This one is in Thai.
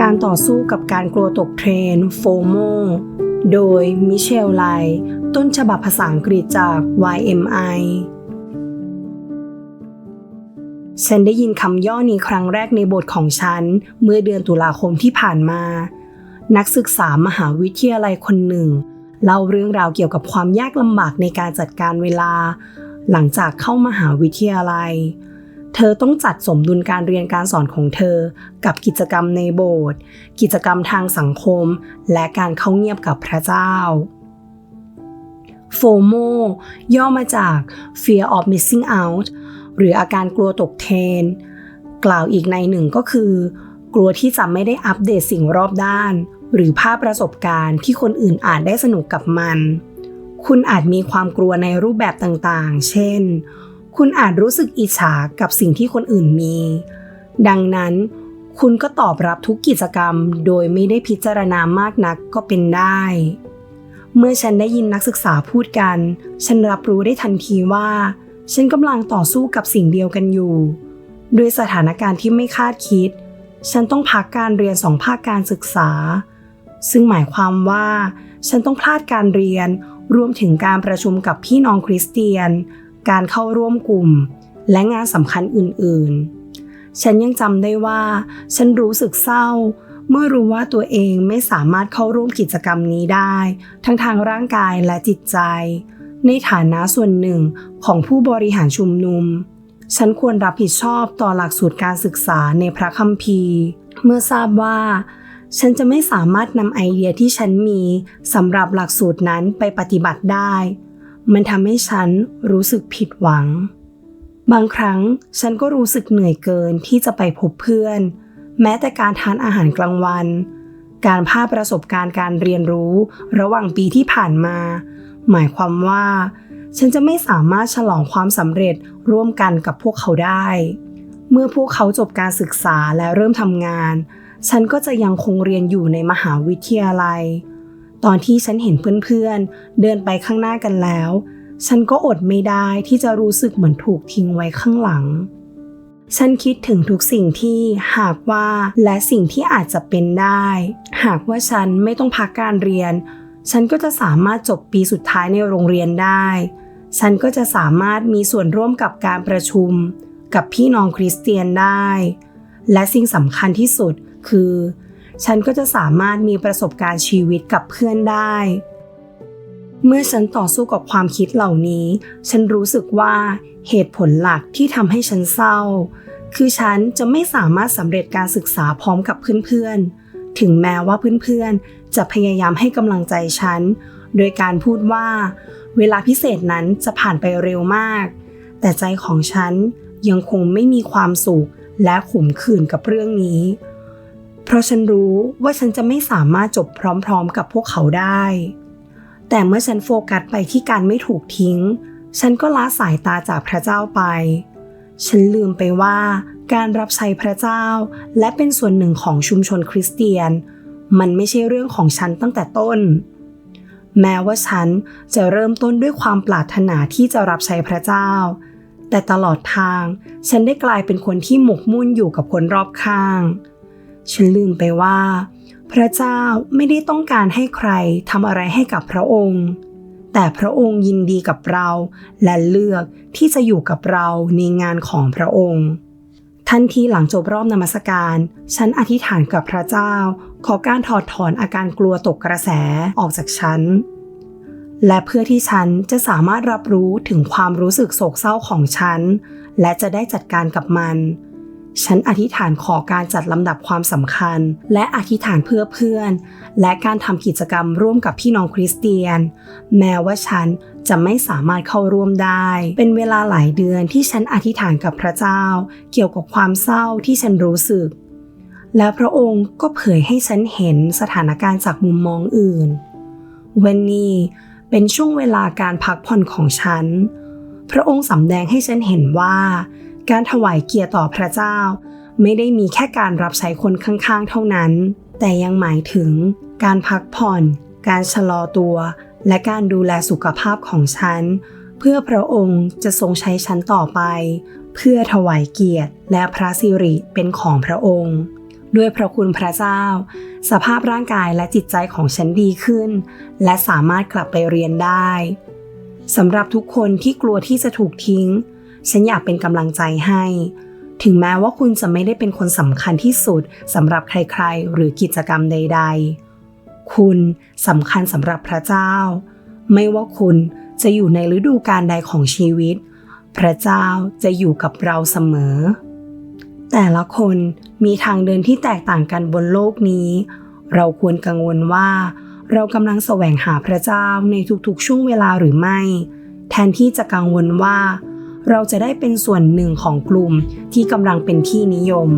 การต่อสู้กับการกลัวตกเทรนโฟโมโดยมิเชลไลต้นฉบับภาษาอังกฤษจาก YMI ฉันได้ยินคำย่อนี้ครั้งแรกในบทของฉัน เมื่อเดือนตุลาคมที่ผ่านมา นักศึกษามหาวิทยาลัยคนหนึ่ง เล่าเรื่องราวเกี่ยวกับความยากลำบากในการจัดการเวลา หลังจากเข้ามหาวิทยาลัยเเธอต้องจัดสมดุลการเรียนการสอนของเธอ กับกิจกรรมในโบสถ์ กิจกรรมทางสังคม และการเข้าเงียบกับพระเจ้า FOMO ย่อมาจาก Fear of Missing Out หรืออาการกลัวตกเทรนกล่าวอีกในหนึ่งก็คือ กลัวที่จะไม่ได้อัปเดตสิ่งรอบด้าน หรือภาพประสบการณ์ที่คนอื่นอาจได้สนุกกับมัน คุณอาจมีความกลัวในรูปแบบต่างๆ เช่น คุณอาจรู้สึกอิจฉากับสิ่งที่คนอื่นมี ดังนั้นคุณก็ตอบรับทุกกิจกรรมโดยไม่ได้พิจารณามากนักก็เป็นได้ เมื่อฉันได้ยินนักศึกษาพูดกัน ฉันรับรู้ได้ทันทีว่า ฉันกำลังต่อสู้กับสิ่งเดียวกันอยู่ ด้วยสถานการณ์ที่ไม่คาดคิด ฉันต้องพักการเรียนสองภาคการศึกษา ซึ่งหมายความว่า ฉันต้องพลาดการเรียนรวมถึงการประชุมกับพี่น้องคริสเตียน การเข้าร่วมกลุ่ม และงานสำคัญอื่นๆ ฉันยังจำได้ว่า ฉันรู้สึกเศร้า เมื่อรู้ว่าตัวเองไม่สามารถเข้าร่วมกิจกรรมนี้ได้ ทั้งทางร่างกายและจิตใจ ในฐานะส่วนหนึ่งของผู้บริหารชุมนุม ฉันควรรับผิดชอบต่อหลักสูตรการศึกษาในพระคัมภีร์ เมื่อทราบว่าฉันจะไม่สามารถนำไอเดียที่ฉันมีสำหรับหลักสูตรนั้นไปปฏิบัติได้ มันทำให้ฉันรู้สึกผิดหวัง บางครั้งฉันก็รู้สึกเหนื่อยเกินที่จะไปพบเพื่อน แม้แต่การทานอาหารกลางวัน การภาพประสบการณ์การเรียนรู้ระหว่างปีที่ผ่านมา หมายความว่า ฉันจะไม่สามารถฉลองความสำเร็จร่วมกันกับพวกเขาได้ เมื่อพวกเขาจบการศึกษาและเริ่มทำงาน ฉันก็จะยังคงเรียนอยู่ในมหาวิทยาลัย ตอนที่ฉันเห็นเพื่อนๆ เดินไปข้างหน้ากันแล้ว ฉันก็อดไม่ได้ที่จะรู้สึกเหมือนถูกทิ้งไว้ข้างหลัง ฉันคิดถึงทุกสิ่งที่หากว่าและสิ่งที่อาจจะเป็นได้ หากว่าฉันไม่ต้องพักการเรียน ฉันก็จะสามารถจบปีสุดท้ายในโรงเรียนได้ ฉันก็จะสามารถมีส่วนร่วมกับการประชุม กับพี่น้องคริสเตียนได้ และสิ่งสำคัญที่สุดคือ ฉันก็จะสามารถมีประสบการณ์ชีวิตกับเพื่อนได้ เมื่อฉันต่อสู้กับความคิดเหล่านี้ ฉันรู้สึกว่าเหตุผลหลักที่ทำให้ฉันเศร้า คือฉันจะไม่สามารถสำเร็จการศึกษาพร้อมกับเพื่อนๆ ถึงแม้ว่าเพื่อนๆ จะพยายามให้กำลังใจฉัน โดยการพูดว่า เวลาพิเศษนั้นจะผ่านไปเร็วมาก แต่ใจของฉันยังคงไม่มีความสุขและขุมขื่นกับเรื่องนี้ เพราะฉันรู้ว่าฉันจะไม่สามารถจบพร้อมๆกับพวกเขาได้ แต่เมื่อฉันโฟกัสไปที่การไม่ถูกทิ้ง ฉันก็ละสายตาจากพระเจ้าไป ฉันลืมไปว่าการรับใช้พระเจ้าและเป็นส่วนหนึ่งของชุมชนคริสเตียน มันไม่ใช่เรื่องของฉันตั้งแต่ต้น แม้ว่าฉันจะเริ่มต้นด้วยความปรารถนาที่จะรับใช้พระเจ้า แต่ตลอดทางฉันได้กลายเป็นคนที่หมกมุ่นอยู่กับคนรอบข้าง ฉันลืมไปว่า พระเจ้าไม่ได้ต้องการให้ใครทำอะไรให้กับพระองค์ แต่พระองค์ยินดีกับเรา และเลือกที่จะอยู่กับเราในงานของพระองค์ทันทีหลังจบรอบนมัสการ ฉันอธิษฐานกับพระเจ้า ขอการถอดถอนอาการกลัวตกกระแสออกจากฉัน และเพื่อที่ฉันจะสามารถรับรู้ถึงความรู้สึกโศกเศร้าของฉัน และจะได้จัดการกับมัน ฉันอธิษฐานขอการจัดลำดับความสำคัญ และอธิษฐานเพื่อเพื่อน และการทำกิจกรรมร่วมกับพี่น้องคริสเตียน แม้ว่าฉันจะไม่สามารถเข้าร่วมได้ เป็นเวลาหลายเดือนที่ฉันอธิษฐานกับพระเจ้า เกี่ยวกับความเศร้าที่ฉันรู้สึก และพระองค์ก็เผยให้ฉันเห็นสถานการณ์จากมุมมองอื่น วันนี้เป็นช่วงเวลาการพักผ่อนของฉัน พระองค์สำแดงให้ฉันเห็นว่า การถวายเกียรติต่อพระเจ้า ไม่ได้มีแค่การรับใช้คนข้างๆ เท่านั้น แต่ยังหมายถึง การพักผ่อน การชะลอตัว และการดูแลสุขภาพของฉัน เพื่อพระองค์จะทรงใช้ฉันต่อไป เพื่อถวายเกียรติและพระสิริเป็นของพระองค์ด้วยพระคุณพระเจ้า สภาพร่างกายและจิตใจของฉันดีขึ้น และสามารถกลับไปเรียนได้สำหรับทุกคนที่กลัวที่จะถูกทิ้ง ฉันอยากเป็นกำลังใจให้ ถึงแม้ว่าคุณจะไม่ได้เป็นคนสำคัญที่สุดสำหรับใครๆ หรือกิจกรรมใด ๆ คุณสำคัญสำหรับพระเจ้า ไม่ว่าคุณจะอยู่ในฤดูกาลใดของชีวิต พระเจ้าจะอยู่กับเราเสมอ แต่ละคนมีทางเดินที่แตกต่างกันบนโลกนี้ เราควรกังวลว่า เรากำลังแสวงหาพระเจ้าในทุกๆ ช่วงเวลาหรือไม่ แทนที่จะกังวลว่า เราจะได้เป็นส่วนหนึ่งของกลุ่มที่กำลังเป็นที่นิยม